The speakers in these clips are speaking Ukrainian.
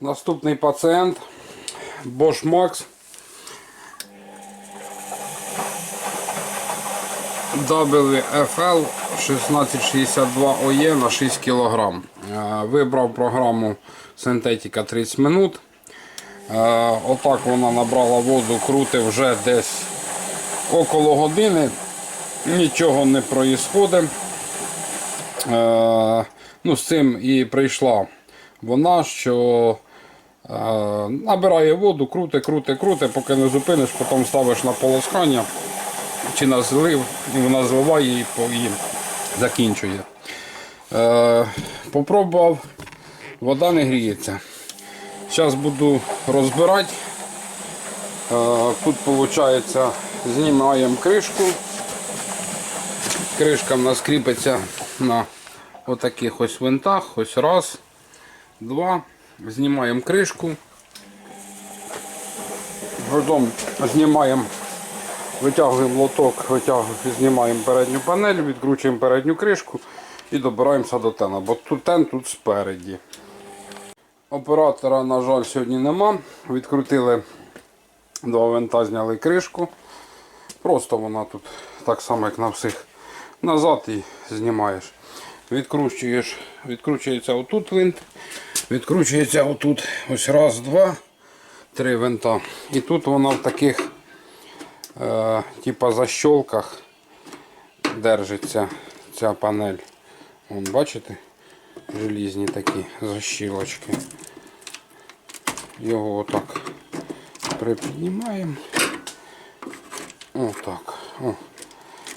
Наступний пацієнт Bosch Max WFL 1662 OE на 6 кг. Е, Вибрав програму Синтетика 30 минут. Е, Отак вона набрала воду, крутить вже десь около години. Нічого не проїсходить. Е, ну, з цим і прийшла вона, що е, набирає воду, круте, круте, круте, поки не зупиниш, потім ставиш на полоскання чи на злив, і вона зливає і, закінчує. Попробував, вода не гріється. Зараз буду розбирати. Е, тут виходить, знімаємо кришку. Кришка в нас кріпиться на отаких ось винтах. Ось раз, два. Знімаємо кришку. Потім знімаємо, витягуємо лоток, витягуємо, знімаємо передню панель, відкручуємо передню кришку і добираємося до тена, бо тут тен тут спереді. Оператора, на жаль, сьогодні нема. Відкрутили два винта, зняли кришку. Просто вона тут так само, як на всіх. Назад і знімаєш. Відкручуєш, відкручується отут винт, відкручується отут. Ось раз, два, три винта. І тут вона в таких е, типа защолках держиться ця панель. Вон, бачите? Желізні такі защілочки. Його отак припіднімаємо. Отак. О.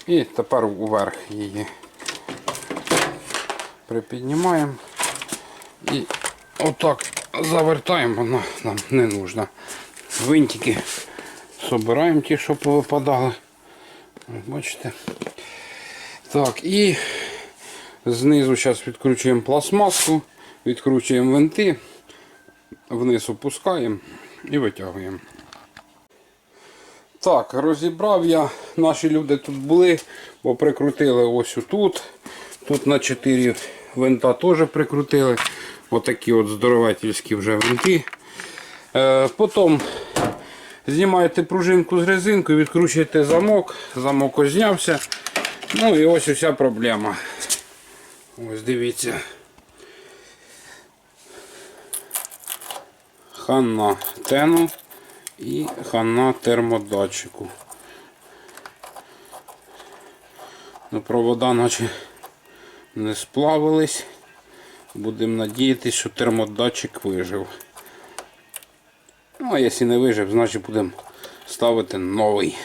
І тепер уверх її припіднімаємо і отак завертаємо, вона нам не нужна. Винтики собираємо ті, що повипадали. Бачите? Так, і знизу зараз відкручуємо пластмаску, відкручуємо винти, вниз опускаємо і витягуємо. Так, розібрав я. Наші люди тут були, бо прикрутили ось тут. Тут на 4 винта теж прикрутили. Отакі от здоровательські вже винти. Е, потім знімаєте пружинку з резинкою, відкручуєте замок, замок ось знявся. Ну і ось уся проблема. Ось дивіться. Хана тену і хана термодатчику. Ну, провода наче не сплавились. Будемо надіятися, що термодатчик вижив. Ну, а якщо не вижив, значить будемо ставити новий.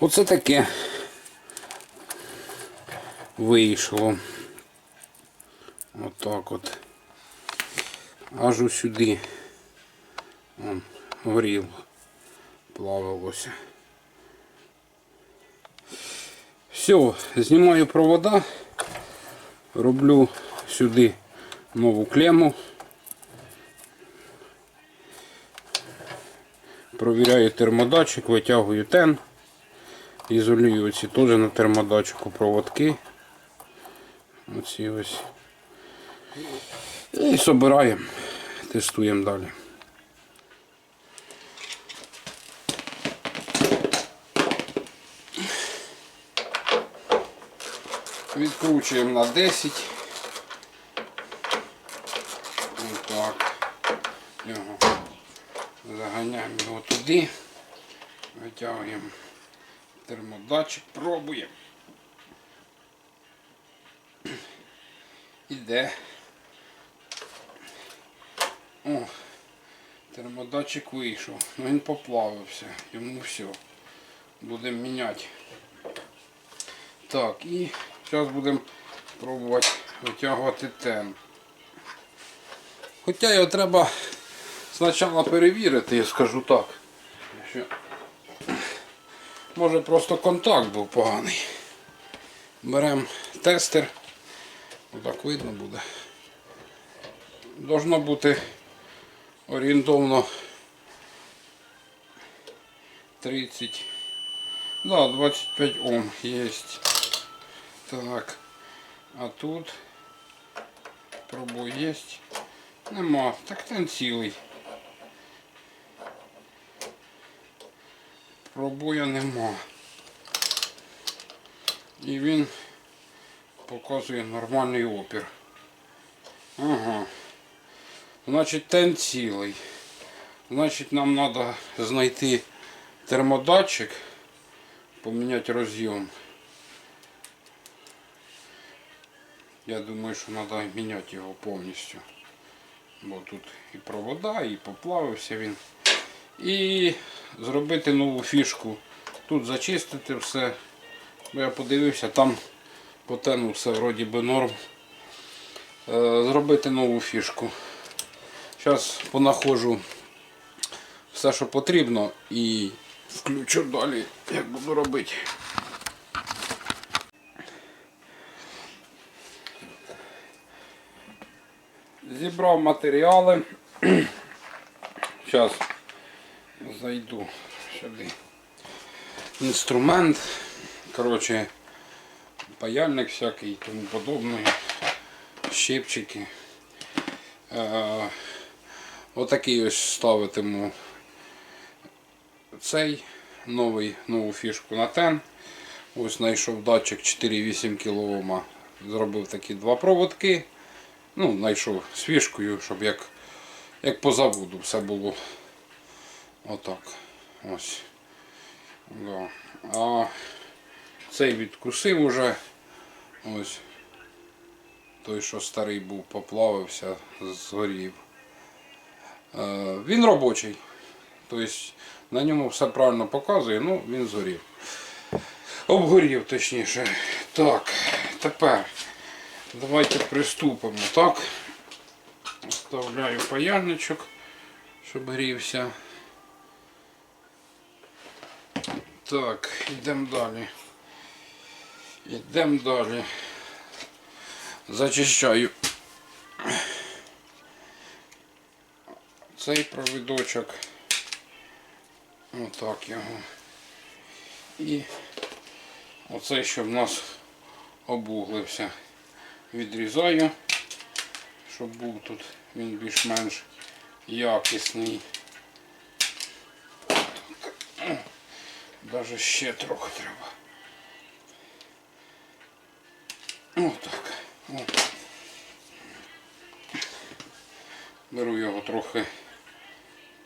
Оце таке вийшло. Отак от. Аж у сюди. Вон, горіло, плавилося. Все, знімаю провода, роблю сюди нову клему. Провіряю термодатчик, витягую тен, ізолюю оці теж на термодатчику проводки. Оці ось. І собираємо, тестуємо далі. Відкручуємо на 10. Отак. Його заганяємо його туди. Витягуємо термодатчик, пробуємо. Іде. О, термодатчик вийшов. Ну він поплавився. Йому все. Будемо міняти. Так, і зараз будемо пробувати витягувати тен. Хоча його треба спочатку перевірити, я скажу так. Що може просто контакт був поганий. Беремо тестер. Отак видно буде. Должно бути орієнтовно 30. Да, 25 Ом есть. Так. А тут пробой есть. Нема. Так ten цілий. Пробоя нема. І він показує нормальний опір. Ага. Значить, тен цілий. Значить, нам треба знайти термодатчик, поміняти роз'єм. Я думаю, що треба міняти його повністю. Бо тут і провода, і поплавився він. І зробити нову фішку. Тут зачистити все. Бо я подивився, там по все вроді би норм. Е, Зробити нову фішку. Зараз понаходжу все, що потрібно, і включу далі, як буду робити. Зібрав матеріали. Зараз зайду сюди. Інструмент. Коротше, паяльник всякий і тому подобне. Щипчики. Е, Отакий ось ставитиму цей новий, нову фішку на тен. Ось знайшов датчик 4,8 кОм. Зробив такі два проводки. Ну, знайшов з фішкою, щоб як, як по заводу все було. Отак. Ось. Да. А цей відкусив уже. Ось. Той, що старий був, поплавився, згорів. Е, Він робочий. Тобто на ньому все правильно показує, ну він згорів. Обгорів точніше. Так, тепер давайте приступимо. Так. Вставляю паяльничок, щоб грівся. Так, йдемо далі. Йдемо далі. Зачищаю цей провідочок. Отак його. І оцей, що в нас обуглився. Відрізаю, щоб був тут він більш-менш якісний. Даже ще трохи треба. Отак. О. Беру його трохи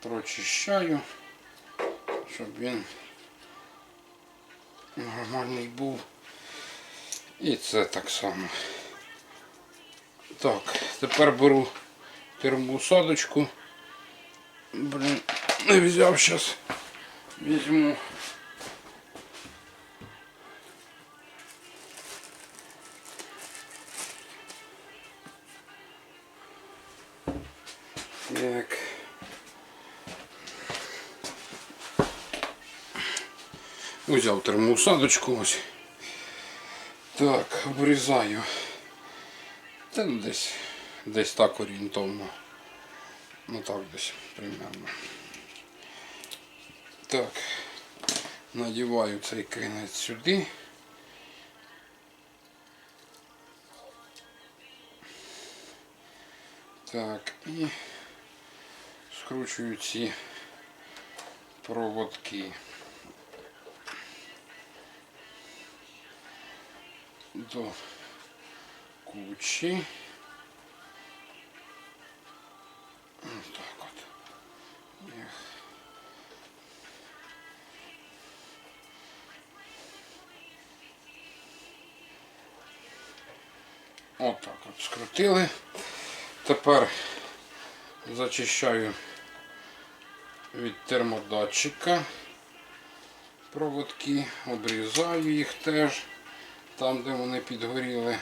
прочищаю, щоб він нормальний був. І це так само. Так, тепер беру термоусадочку. Блін, не взяв зараз. Візьму. Так. Взяв термоусадочку ось. Так, обрізаю. Та ну десь, десь так орієнтовно. Ну так десь примерно. Так, надіваю цей кінець сюди. Так, і скручую ці проводки. До кучі. Так от. Отак от скрутили. Тепер зачищаю від термодатчика проводки, обрізаю їх теж там, де вони підгоріли.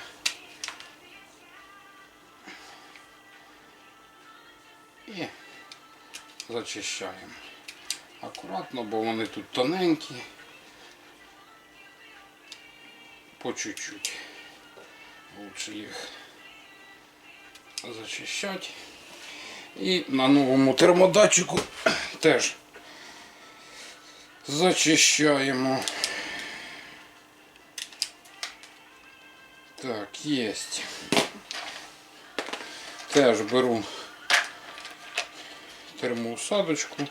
І зачищаємо. Акуратно, бо вони тут тоненькі. По чуть-чуть. Лучше їх зачищати. І на новому термодатчику теж Зачищаємо. Так, єсть. Теж беру термоусадочку.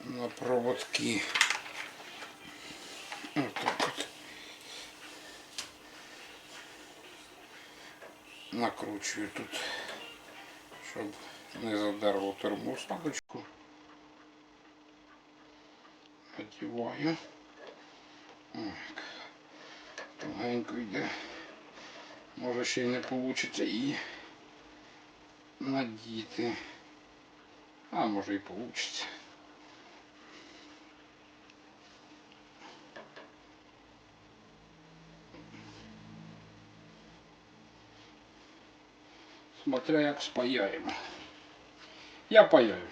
На проводки. Отак от. Накручую тут, щоб не задерло термоусадочку. Надіваю. Так. Тугенько йде. Може ще й не вийде і надіти. А може і вийде. Смотря як спаяємо. Я паяю.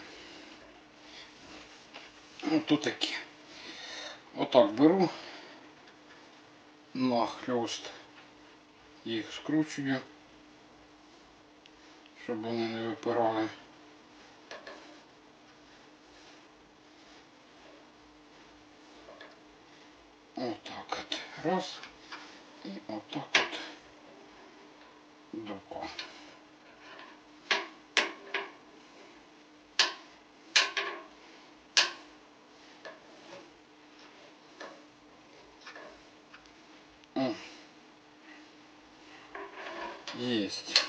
Ото таке. Отак беру нахльост. Їх скручую, щоб вони не випирали. Отак от. Раз. І отак от. Два. Єсть.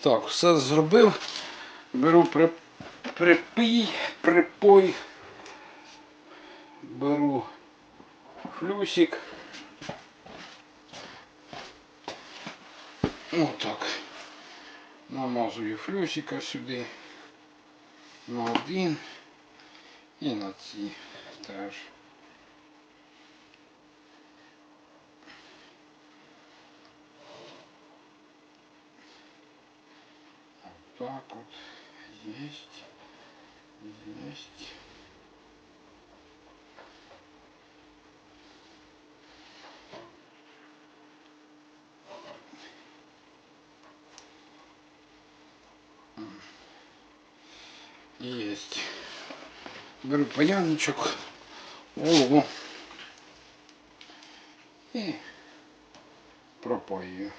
Так, все зробив. Беру при, припій, припой. Беру флюсик. Отак. Намазую флюсика сюди. На один і на ці теж. Так вот. Есть. Есть. Есть. Беру паяночок, голову и пропою.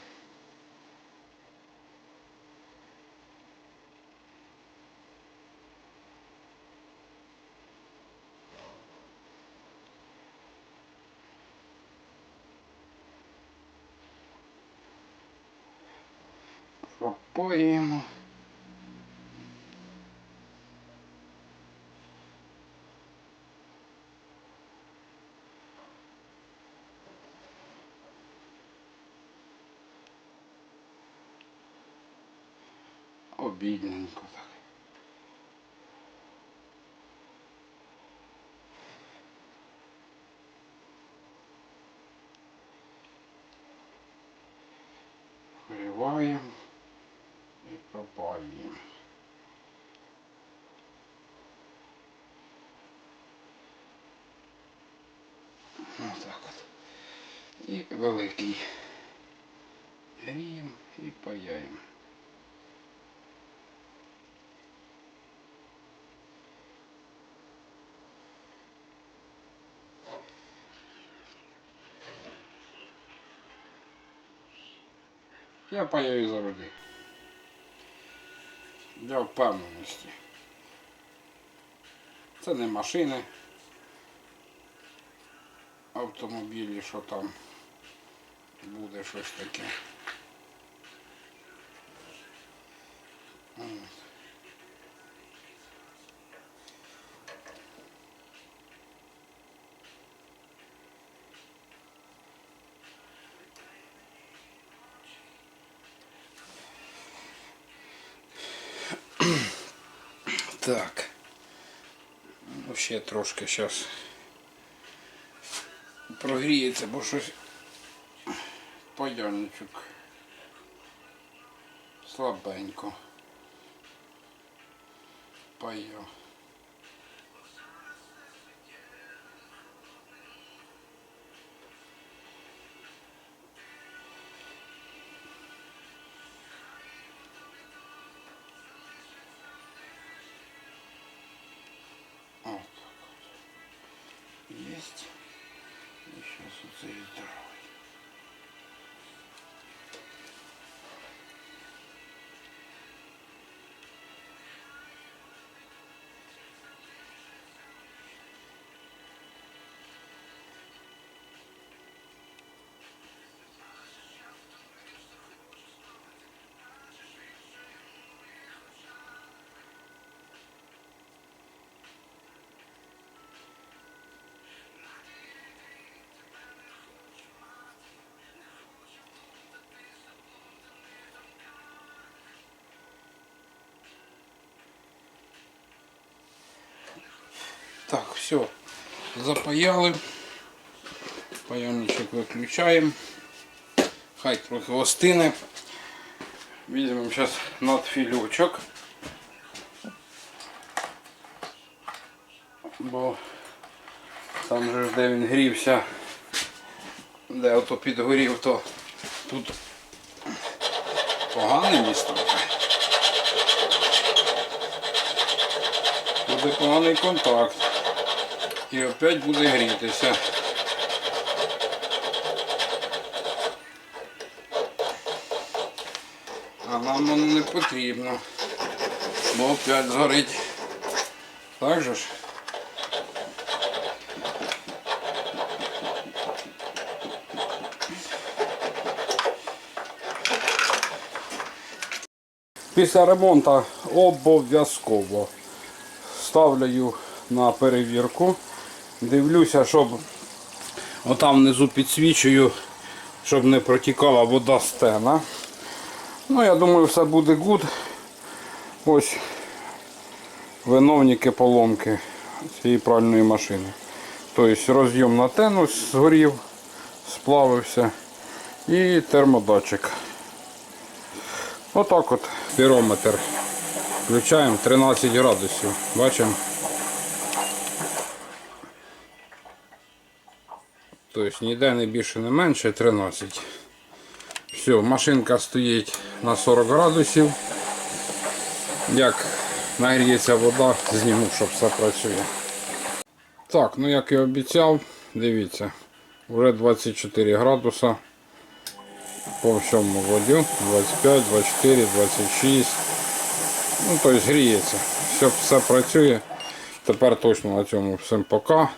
Пропоїмо. Обідненько так. Вириваємо і пропалюємо. Отак от. І великий. Гріємо і паяємо. Я паяю завжди. Для впевненості. Це не машини. Автомобілі, що там буде щось таке. Так. Ну, ще трошки зараз прогріється, бо щось паяльничок слабенько. Паю. Есть. І зараз оце відтягувати. Все. Запаяли. Паяльничок виключаємо. Хай трохи остине. Візьмемо зараз надфільочок. Бо там же де він грівся, де ото підгорів, то тут погане місто. Буде поганий контакт. І опять буде грітися. А нам воно не потрібно. Бо опять згорить. Так же ж? Після ремонту обов'язково ставлю на перевірку. Дивлюся, щоб отам внизу підсвічую, щоб не протікала вода стена. Ну, я думаю, все буде гуд. Ось виновники поломки цієї пральної машини. Тобто роз'єм на тену згорів, сплавився і термодатчик. Отак от пірометр. Включаємо 13 градусів. Бачимо. Тобто ніде не більше, не менше 13. Все, машинка стоїть на 40 градусів. Як нагріється вода, зніму, щоб все працює. Так, ну як і обіцяв, дивіться, вже 24 градуса по всьому воді. 25, 24, 26. Ну, тобто гріється. Все, все працює. Тепер точно на цьому всім пока.